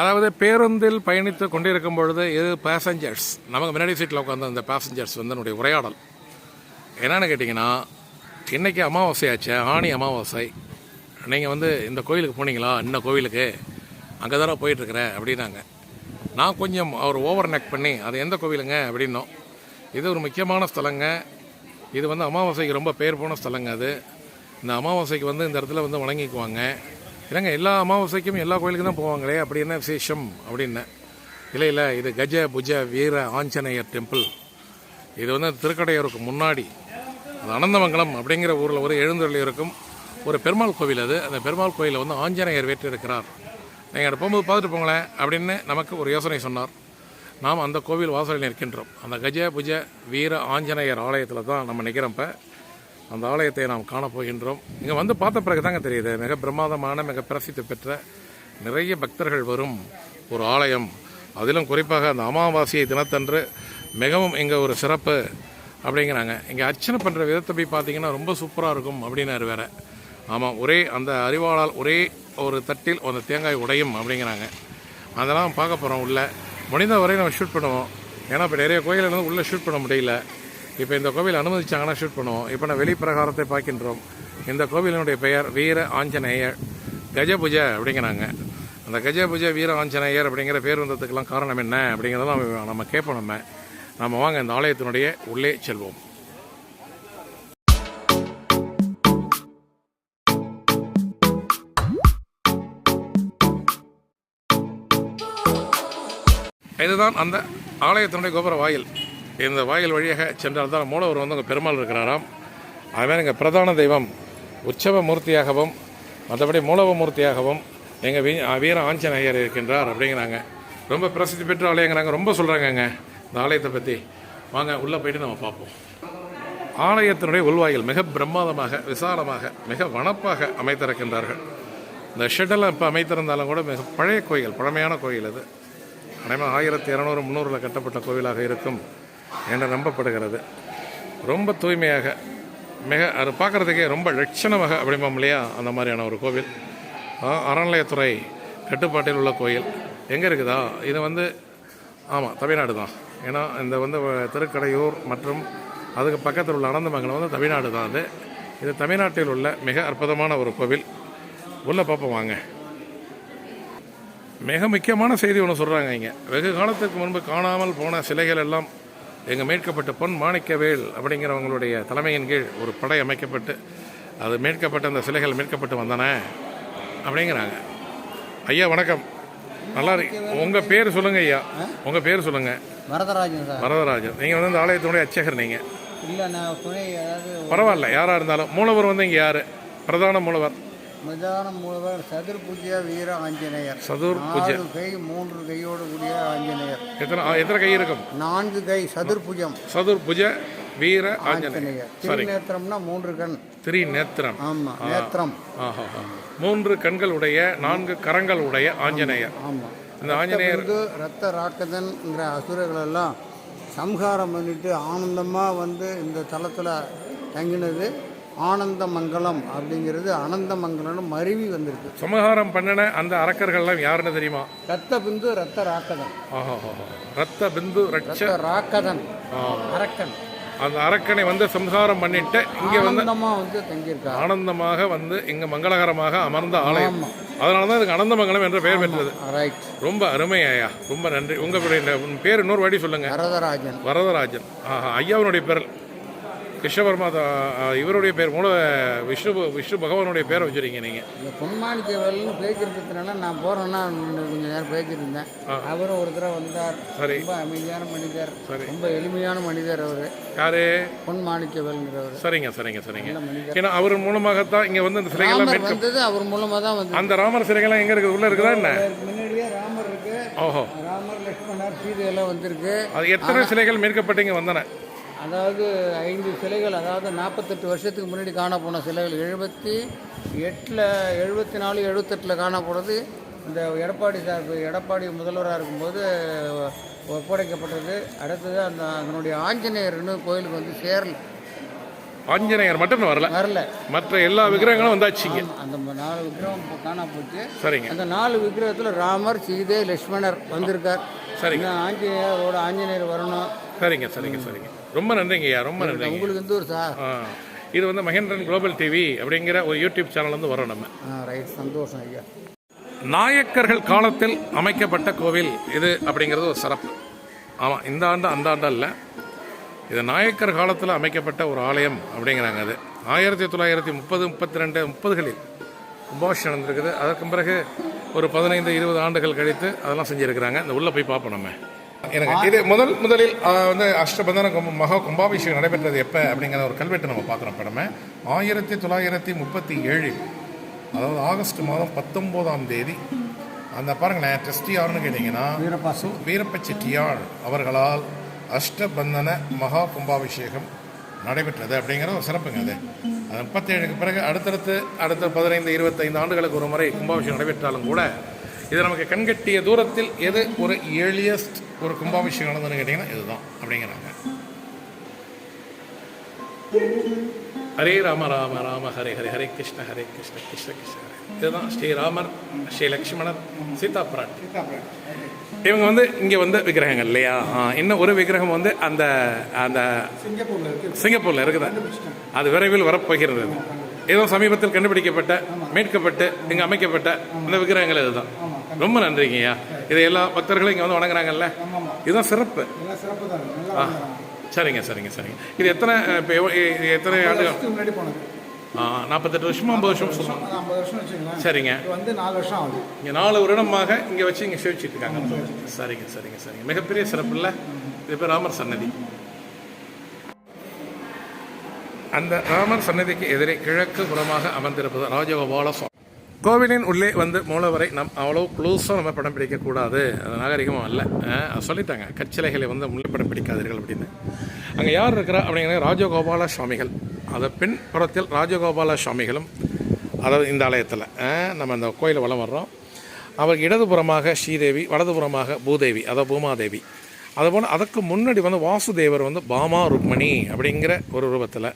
அதாவது பேருந்தில் பயணித்து கொண்டிருக்கும் பொழுது இது பேசஞ்சர்ஸ் நமக்கு முன்னாடி சீட்டில் உட்காந்து அந்த பேசஞ்சர்ஸ் வந்து என்னுடைய உரையாடல். என்னென்னு கேட்டிங்கன்னா இன்றைக்கி அமாவாசை ஆச்சு ஆணி அமாவாசை. நீங்கள் வந்து இந்த கோயிலுக்கு போனீங்களா? இந்த கோவிலுக்கு? அங்கே தானே போயிட்டுருக்குறேன் அப்படின்னாங்க. நான் கொஞ்சம் அவர் ஓவர் நெக் பண்ணி அது எந்த கோவிலுங்க? அப்படின்னோம். இது ஒரு முக்கியமான ஸ்தலங்க. இது வந்து அமாவாசைக்கு ரொம்ப பேர் போன ஸ்தலங்க அது. இந்த அமாவாசைக்கு வந்து இந்த இடத்துல வந்து வணங்கிக்குவாங்க. இல்லைங்க எல்லா அமாவாசைக்கும் எல்லா கோயிலுக்கும் தான் போவாங்களே அப்படி என்ன விசேஷம் அப்படின்னேன் இல்லை இல்லை இது கஜ புஜ வீர ஆஞ்சநேயர் டெம்பிள் இது வந்து திருக்கடையூருக்கு முன்னாடி. அது அனந்தமங்கலம் அப்படிங்கிற ஊரில் ஒரு எழுந்தருளி இருக்கும். ஒரு பெருமாள் கோவில் அது. அந்த பெருமாள் கோயிலில் வந்து ஆஞ்சநேயர் வேற்றிருக்கிறார். நீங்கள் அதை போகும்போது பார்த்துட்டு போங்களேன் அப்படின்னு நமக்கு ஒரு யோசனை சொன்னார். நாம் அந்த கோவில் வாசலில் நிற்கின்றோம். அந்த கஜ புஜ வீர ஆஞ்சநேயர் ஆலயத்தில் தான் நம்ம நிற்கிறப்ப அந்த ஆலயத்தை நாம் காணப்போகின்றோம். இங்கே வந்து பார்த்த பிறகு தாங்க தெரியுது மிக பிரமாதமான மிக பிரசித்தி பெற்ற நிறைய பக்தர்கள் வரும் ஒரு ஆலயம். அதிலும் குறிப்பாக அந்த அமாவாசையை தினத்தன்று மிகவும் இங்கே ஒரு சிறப்பு அப்படிங்கிறாங்க. இங்கே அர்ச்சனை பண்ணுற விதத்தை போய் பார்த்தீங்கன்னா ரொம்ப சூப்பராக இருக்கும் அப்படின்னாரு வேற. ஆமாம் ஒரே அந்த அறிவாளால் ஒரே ஒரு தட்டில் அந்த தேங்காய் உடையும் அப்படிங்கிறாங்க. அதெல்லாம் பார்க்க போகிறோம் உள்ளே. முடிந்த வரை நம்ம ஷூட் பண்ணுவோம். ஏன்னா இப்போ நிறைய கோயிலில் வந்து உள்ளே ஷூட் பண்ண முடியல. இப்போ இந்த கோவில் அனுமதிச்சாங்கன்னா ஷூட் பண்ணுவோம். இப்போ நான் வெளிப்பிரகாரத்தை பார்க்கின்றோம். இந்த கோவிலினுடைய பெயர் வீர ஆஞ்சநேயர். கஜபுஜ அப்படிங்கிறாங்க. அந்த கஜபுஜ வீர ஆஞ்சநேயர் அப்படிங்கிற பேர் வந்ததுக்கெல்லாம் காரணம் என்ன அப்படிங்கிறதெல்லாம் நம்ம- நம்ம கேட்போம் நம்ம. நம்ம வாங்க இந்த ஆலயத்தினுடைய உள்ளே செல்வோம். இதுதான் அந்த ஆலயத்தினுடைய கோபுர வாயில். இந்த வாயில் வழியாக சென்றால் தான் மூலவர் வந்து அங்கே பெருமாள் இருக்கிறாராம். அதுமாதிரி இங்கே பிரதான தெய்வம் உற்சவ மூர்த்தியாகவும் மற்றபடி மூலவ மூர்த்தியாகவும் எங்கள் வீ வீர ஆஞ்சநேயர் இருக்கின்றார் அப்படிங்கிறாங்க. ரொம்ப பிரசித்தி பெற்ற ஆலயங்கிறாங்க. ரொம்ப சொல்கிறாங்கங்க இந்த ஆலயத்தை பற்றி வாங்க உள்ளே போயிட்டு நம்ம பார்ப்போம். ஆலயத்தினுடைய உள்வாயில் மிக பிரம்மாதமாக விசாலமாக மிக வனப்பாக அமைத்திருக்கின்றார்கள். இந்த ஷெட்டெல்லாம் இப்போ அமைத்திருந்தாலும் கூட மிக பழைய கோயில் பழமையான கோயில் அது. அனைவரும் ஆயிரத்தி இரநூறு முந்நூறில் கட்டப்பட்ட கோவிலாக இருக்கும். என நம்பப்படுகிறது? ரொம்ப தூய்மையாக மிக அது பார்க்குறதுக்கே ரொம்ப லட்சணமாக அப்படிம்போம் இல்லையா? அந்த மாதிரியான ஒரு கோவில். அறநிலையத்துறை கட்டுப்பாட்டில் உள்ள கோயில். எங்கே இருக்குதா? இது வந்து ஆமாம் தமிழ்நாடு தான். ஏன்னா இந்த வந்து திருக்கடையூர் மற்றும் அதுக்கு பக்கத்தில் உள்ள அனந்தமங்கலம் வந்து தமிழ்நாடு தான் அது. இது தமிழ்நாட்டில் உள்ள மிக அற்புதமான ஒரு கோவில். உள்ளே பார்ப்போம் வாங்க. மிக முக்கியமான செய்தி ஒன்று சொல்கிறாங்க இங்கே. வெகு காலத்துக்கு முன்பு காணாமல் போன சிலைகள் எல்லாம் எங்கள் மீட்கப்பட்ட பொன் மாணிக்கவேல் அப்படிங்கிறவங்களுடைய தலைமையின் கீழ் ஒரு படை அமைக்கப்பட்டு அது மீட்கப்பட்ட அந்த சிலைகள் மீட்கப்பட்டு வந்தன அப்படிங்கிறாங்க. ஐயா வணக்கம். நல்லா இருக்கு உங்கள் பேர் சொல்லுங்கள் ஐயா. உங்கள் பேர் சொல்லுங்கள் வரதராஜன் வரதராஜன். நீங்கள் வந்து இந்த ஆலயத்தினுடைய அர்ச்சகர் நீங்கள் இல்லை நான் துணை பரவாயில்ல யாராக இருந்தாலும். மூலவர் வந்து இங்கே யார்? பிரதான மூலவர். பிரதான மூலவர் சதுர் பூஜ்ய வீர ஆஞ்சநேயர். சதுர் பூஜை கை மூன்று கையோடு கூடிய எத்தனை எத்தனை கை இருக்கும்? நான்கு கை சதுர் புஜம். சதுர் புஜ வீர ஆஞ்சநேயர். திருநேத்திரம்னா மூன்று கண். திரி நேத்திரம். ஆமாம் நேத்திரம் ஆஹா மூன்று கண்கள் உடைய நான்கு கரங்கள் உடைய ஆஞ்சநேயர். ஆமாம் இந்த ஆஞ்சநேயர் ரத்த ராக்கதன்ங்கிற அசுரர்கள் எல்லாம் சம்ஹாரம் பண்ணிட்டு ஆனந்தமாக வந்து இந்த தலத்தில் தங்கினது. ஆனந்த மங்கலம் அப்படிங்கிறது அனந்த மங்கலம்னு மருவி வந்திருக்கு. சமகாரம் பண்ணின அந்த அரக்கர்கள்லாம் யாருன்னு தெரியுமா? ரத்த பிந்து ரத்த ராக்கதன் ரத்த பிந்து ரட்ச ரத்த ராக்கதன் அரக்கன். அந்த அரக்கனை வந்து சம்ஹாரம் பண்ணிட்டு இங்க வந்து வந்து தங்கியிருக்கார் ஆனந்தமாக வந்து இங்க மங்களகரமாக அமர்ந்த ஆலயம். அதனால தான் இதுக்கு அனந்தமங்கலம் என்ற பெயர் பெற்றது. ரொம்ப அருமை ஐயா ரொம்ப நன்றி. உங்களுடைய உன் பேர் இன்னொரு வாட்டி சொல்லுங்க. வரதராஜன். வரதராஜன். ஆஹா ஐயாவுடைய பேர் கிருஷ்ணவர்மா தா- இவருடைய பேர் மூல விஷ்ணு விஷ்ணு பகவானுடைய பேரை வச்சிருக்கீங்க நீங்க. இந்த பொன்மாணிக்க வேலைன்னு பேச்சிருக்கிறதுனால நான் போகிறேன்னா கொஞ்சம் நேரம் பேசியிருந்தேன் அவரும் ஒரு தடவை வந்தார். சரி. ரொம்ப அமைதியான மனிதர். சரி. ரொம்ப எளிமையான மனிதர் அவர். யாரு? பொன்மாணிக்க வேலுங்கிறவர் சரிங்க சரிங்க சரிங்க. ஏன்னா அவர் மூலமாகத்தான் இங்க வந்து இந்த சிலைகள்லாம் வந்தது அவர் மூலமாக தான் வந்து அந்த ராமர் சிலைகள்லாம் எங்க இருக்குது? உள்ள இருக்குதா என்ன? முன்னாடியே ராமர் இருக்கு. ஓஹோ. ராமர் லட்சுமணர் சீதையெல்லாம் வந்திருக்கு. அது எத்தனை சிலைகள் மீட்கப்பட்டு இங்க வந்தன? அதாவது ஐந்து சிலைகள் அதாவது நாற்பத்தெட்டு வருஷத்துக்கு முன்னாடி காணப்போன சிலைகள் எழுபத்தி எட்டில் எழுபத்தி நாலு எழுபத்தெட்டில் காணப்படுறது இந்த எடப்பாடி சார் எடப்பாடி முதல்வராக இருக்கும்போது ஒப்படைக்கப்பட்டது. அடுத்தது அந்த அதனுடைய ஆஞ்சநேயர்னு கோயிலுக்கு வந்து சேரல். ஆஞ்சநேயர் மட்டும் வரல. வரல. மற்ற எல்லா விக்கிரகங்களும் வந்தாச்சுங்க. அந்த நாலு விக்கிரகம் காணா போச்சு சரிங்க. அந்த நாலு விக்கிரகத்தில் ராமர் சீதை லக்ஷ்மணர் வந்திருக்கார். சரிங்க. ஆஞ்சநேயரோட ஆஞ்சநேயர் வரணும். சரிங்க சரிங்க சரிங்க. ரொம்ப நன்றிங்க ஐயா ரொம்ப நன்றிங்க. உங்களுக்கு எந்த ஒரு சா ஆ, இது வந்து மகேந்திரன் குளோபல் டிவி அப்படிங்கிற ஒரு யூடியூப் சேனல் வந்து வரோம் நம்ம. ரைட் சந்தோஷம் ஐயா. நாயக்கர்கள் காலத்தில் அமைக்கப்பட்ட கோவில் இது அப்படிங்கிறது ஒரு சிறப்பு. ஆமாம் இந்த ஆண்டு அந்த ஆண்டு அல்ல. இது நாயக்கர் காலத்தில் அமைக்கப்பட்ட ஒரு ஆலயம் அப்படிங்கிறாங்க அது. ஆயிரத்தி தொள்ளாயிரத்தி முப்பது முப்பத்தி ரெண்டு முப்பதுகளில் கும்பாபிஷேகம் நடந்திருக்குது. அதற்கு பிறகு ஒரு பதினைந்து இருபது ஆண்டுகள் கழித்து அதெல்லாம் செஞ்சுருக்கிறாங்க. இந்த உள்ளே போய் பார்ப்போம் நம்ம. எனக்கு இது முதல் முதலில் வந்து அஷ்டபந்தன கும்ப- மகா கும்பாபிஷேகம் நடைபெற்றது எப்போ அப்படிங்கிற ஒரு கல்வெட்டு நம்ம பார்க்குறோம் நம்ம ஆயிரத்தி தொள்ளாயிரத்தி முப்பத்தி ஏழில் அதாவது ஆகஸ்ட் மாதம் பத்தொம்போதாம் தேதி. அந்த பாருங்களேன் ட்ரஸ்டி யாருன்னு கேட்டிங்கன்னா வீரபாசு வீரப்ப செட்டியார் அவர்களால் அஷ்டபந்தன மகா கும்பாபிஷேகம் நடைபெற்றது அப்படிங்கிற ஒரு சிறப்புங்க அது. அது முப்பத்தேழுக்கு பிறகு அடுத்தடுத்து அடுத்த பதினைந்து இருபத்தைந்து ஆண்டுகளுக்கு ஒரு முறை கும்பாபிஷேகம் நடைபெற்றாலும் கூட இது நமக்கு கண்கட்டிய தூரத்தில் எது ஒரு ஏர்லியஸ்ட் ஒரு கும்பாபிஷேகம் நடந்ததுன்னு கேட்டிங்கன்னா இதுதான் அப்படிங்கிறாங்க. ஹரே ராம ராம ராம ஹரே ஹரே ஹரே கிருஷ்ண ஹரே கிருஷ்ண கிருஷ்ண கிருஷ்ண ஹரே. இதுதான் ஸ்ரீராமர் ஸ்ரீ லக்ஷ்மணர் சீதா பிராட்டி. இவங்க வந்து இங்கே வந்து விக்கிரகங்கள் இல்லையா? இன்னும் ஒரு விக்கிரகம் வந்து அந்த அந்த சிங்கப்பூரில் இருக்குது? அது விரைவில் வரப்போகிறது. ஏதோ சமீபத்தில் கண்டுபிடிக்கப்பட்ட மீட்கப்பட்டு இங்கே அமைக்கப்பட்ட இந்த விக்கிரகங்கள் இதுதான். ரொம்ப நன்றிங்கய்யா. இது எல்லா பக்தர்களும் இங்கே வந்து வணங்குறாங்கல்ல? இதுதான் சிறப்பு. ஆ. சரிங்க சரிங்க சரிங்க. இது எத்தனை இப்போ இது எத்தனை போனது. ஆ நாற்பத்தெட்டு வருஷமா ஐம்பது வருஷம் சொல்லுவோம் சரிங்க. வந்து நாலு வருஷம் ஆகுது. இங்கே நாலு வருடமாக இங்கே வச்சு இங்கே சேவிச்சிட்டு இருக்காங்க. சரிங்க சரிங்க சரிங்க. மிகப்பெரிய சிறப்பு இல்லை? இது பேர் ராமர் சன்னதி. அந்த ராமர் சன்னதிக்கு எதிரே கிழக்கு புறமாக அமர்ந்திருப்பது ராஜகோபால சுவாமி. கோவிலின் உள்ளே வந்து மூலவரை நம் அவ்வளோ க்ளோஸாக நம்ம படம் பிடிக்கக்கூடாது அது நாகரிகமும் அல்ல. சொல்லிட்டாங்க. கச்சிலைகளை வந்து உள்ளே படம் பிடிக்காதீர்கள் அப்படின்னு. அங்கே யார் இருக்கிறா அப்படிங்கிற ராஜகோபால சுவாமிகள் அதை பின் புறத்தில் ராஜகோபால சுவாமிகளும் அதாவது இந்த ஆலயத்தில் நம்ம அந்த கோயிலை வலம் வர்றோம். அவருக்கு இடதுபுறமாக ஸ்ரீதேவி வலதுபுறமாக பூதேவி அதாவது பூமாதேவி. அதுபோல் அதுக்கு முன்னாடி வந்து வாசுதேவர் வந்து பாமா ருக்மணி அப்படிங்கிற ஒரு ரூபத்தில்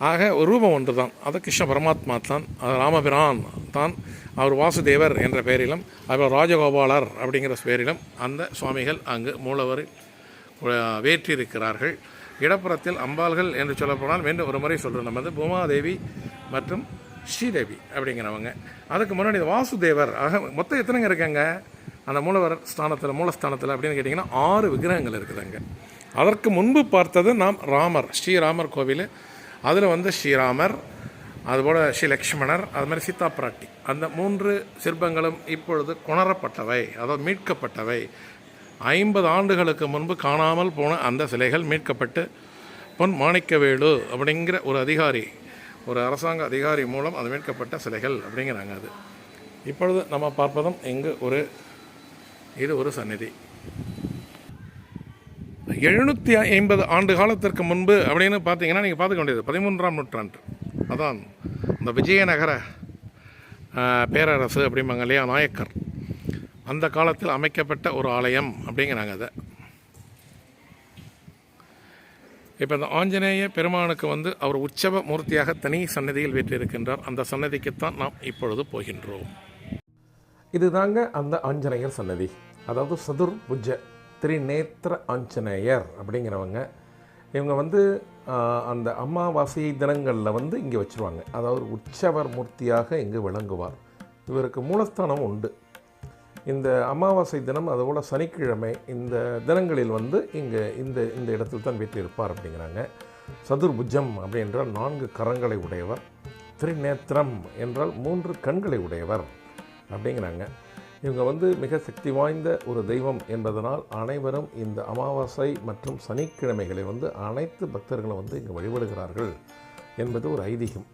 ஆக ஒரு ரூபம் ஒன்று தான் அது கிருஷ்ண பரமாத்மா தான் அது ராமபிரான் தான் அவர் வாசுதேவர் என்ற பெயரிலும் அவர் ராஜகோபாலர் அப்படிங்கிற பெயரிலும் அந்த சுவாமிகள் அங்கு மூலவரில் அஹ், வேற்றிருக்கிறார்கள். இடப்புறத்தில் அம்பாள்கள் என்று சொல்லப்போனால் மீண்டும் ஒரு முறை சொல்கிறோம் நம்ம வந்து பூமாதேவி மற்றும் ஸ்ரீதேவி அப்படிங்கிறவங்க. அதுக்கு முன்னாடி வாசுதேவர் ஆக மொத்தம் எத்தனைங்க இருக்காங்க? அந்த மூலவர் ஸ்தானத்தில் மூலஸ்தானத்தில் அப்படின்னு கேட்டிங்கன்னா ஆறு விக்கிரகங்கள் இருக்குதுங்க. அதற்கு முன்பு பார்த்தது நாம் ராமர் ஸ்ரீராமர் கோவில். அதில் வந்து ஸ்ரீராமர் அதுபோல் ஸ்ரீ லக்ஷ்மணர் அது மாதிரி சீதா பிராட்டி அந்த மூன்று சிற்பங்களும் இப்பொழுது கொணரப்பட்டவை அதாவது மீட்கப்பட்டவை. ஐம்பது ஆண்டுகளுக்கு முன்பு காணாமல் போன அந்த சிலைகள் மீட்கப்பட்டு பொன் மாணிக்கவேலு அப்படிங்கிற ஒரு அதிகாரி ஒரு அரசாங்க அதிகாரி மூலம் அது மீட்கப்பட்ட சிலைகள் அப்படிங்கிறாங்க அது. இப்பொழுது நம்ம பார்ப்பதும் இங்கு ஒரு இது ஒரு சந்நிதி. எழுநூற்றி ஐம்பது ஆண்டு காலத்திற்கு முன்பு அப்படின்னு பார்த்தீங்கன்னா நீங்கள் பார்த்துக்க வேண்டியது பதிமூன்றாம் நூற்றாண்டு. அதான் இந்த விஜயநகர பேரரசு அப்படிம்பாங்க இல்லையா நாயக்கர். அந்த காலத்தில் அமைக்கப்பட்ட ஒரு ஆலயம் அப்படிங்கிறாங்க அதை. இப்போ இந்த ஆஞ்சநேய பெருமானுக்கு வந்து அவர் உற்சவ மூர்த்தியாக தனி சன்னதியில் வீற்றிருக்கின்றார். அந்த சன்னதிக்குத்தான் நாம் இப்பொழுது போகின்றோம். இதுதாங்க அந்த ஆஞ்சநேயர் சன்னதி. அதாவது சதுர் புஜ திரிநேத்திர ஆஞ்சநேயர் அப்படிங்கிறவங்க. இவங்க வந்து அந்த அமாவாசை தினங்களில் வந்து இங்கே வச்சுருவாங்க. அதாவது உற்சவர் மூர்த்தியாக இங்கு விளங்குவார். இவருக்கு மூலஸ்தானம் உண்டு. இந்த அமாவாசை தினம் அதுபோல் சனிக்கிழமை இந்த தினங்களில் வந்து இங்கே இந்த இந்த இடத்தில் தான் வீட்டில் அப்படிங்கிறாங்க. சதுர்புஜம் அப்படி என்றால் நான்கு கரங்களை உடையவர். திரிநேத்திரம் என்றால் மூன்று கண்களை உடையவர் அப்படிங்கிறாங்க. இவங்க வந்து மிக சக்தி வாய்ந்த ஒரு தெய்வம் என்பதனால் அனைவரும் இந்த அமாவாசை மற்றும் சனிக்கிழமைகளை வந்து அனைத்து பக்தர்களும் வந்து இங்கே வழிபடுகிறார்கள் என்பது ஒரு ஐதீகம்.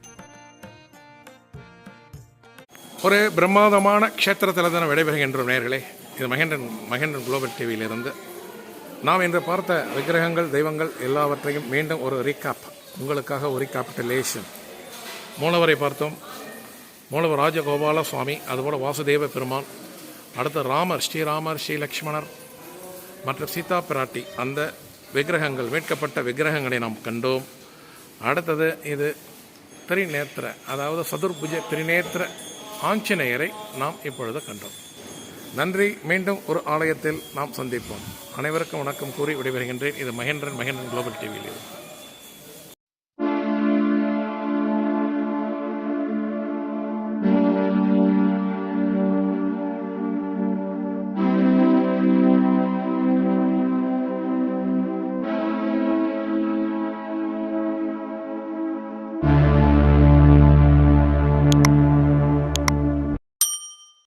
ஒரு பிரம்மாதமான க்ஷேத்திரத்தில் தான் விடைபெறுகின்றோம் நேர்களே. இது மகேந்திரன் மகேந்திரன் குளோபல் டிவியிலிருந்து. நாம் இன்று பார்த்த விக்கிரகங்கள் தெய்வங்கள் எல்லாவற்றையும் மீண்டும் ஒரு ரீகாப் உங்களுக்காக ஒரு ரீகாபிட்டலேஷன் மூலவரை பார்த்தோம். மூலவர் ராஜகோபால சுவாமி அதுபோல் வாசுதேவ பெருமான் அடுத்த ராமர் ஸ்ரீராமர் ஸ்ரீ லக்ஷ்மணர் மற்றும் சீதா பிராட்டி. அந்த விக்கிரகங்கள் மீட்கப்பட்ட விக்கிரகங்களை நாம் கண்டோம். அடுத்தது இது திரிநேத்திர அதாவது சதுர்புஜ திரிநேத்திர ஆஞ்சநேயரை நாம் இப்பொழுது கண்டோம். நன்றி மீண்டும் ஒரு ஆலயத்தில் நாம் சந்திப்போம். அனைவருக்கும் வணக்கம் கூறி விடைபெறுகின்றேன். இது மகேந்திரன் மகேந்திரன் குளோபல் டிவியில்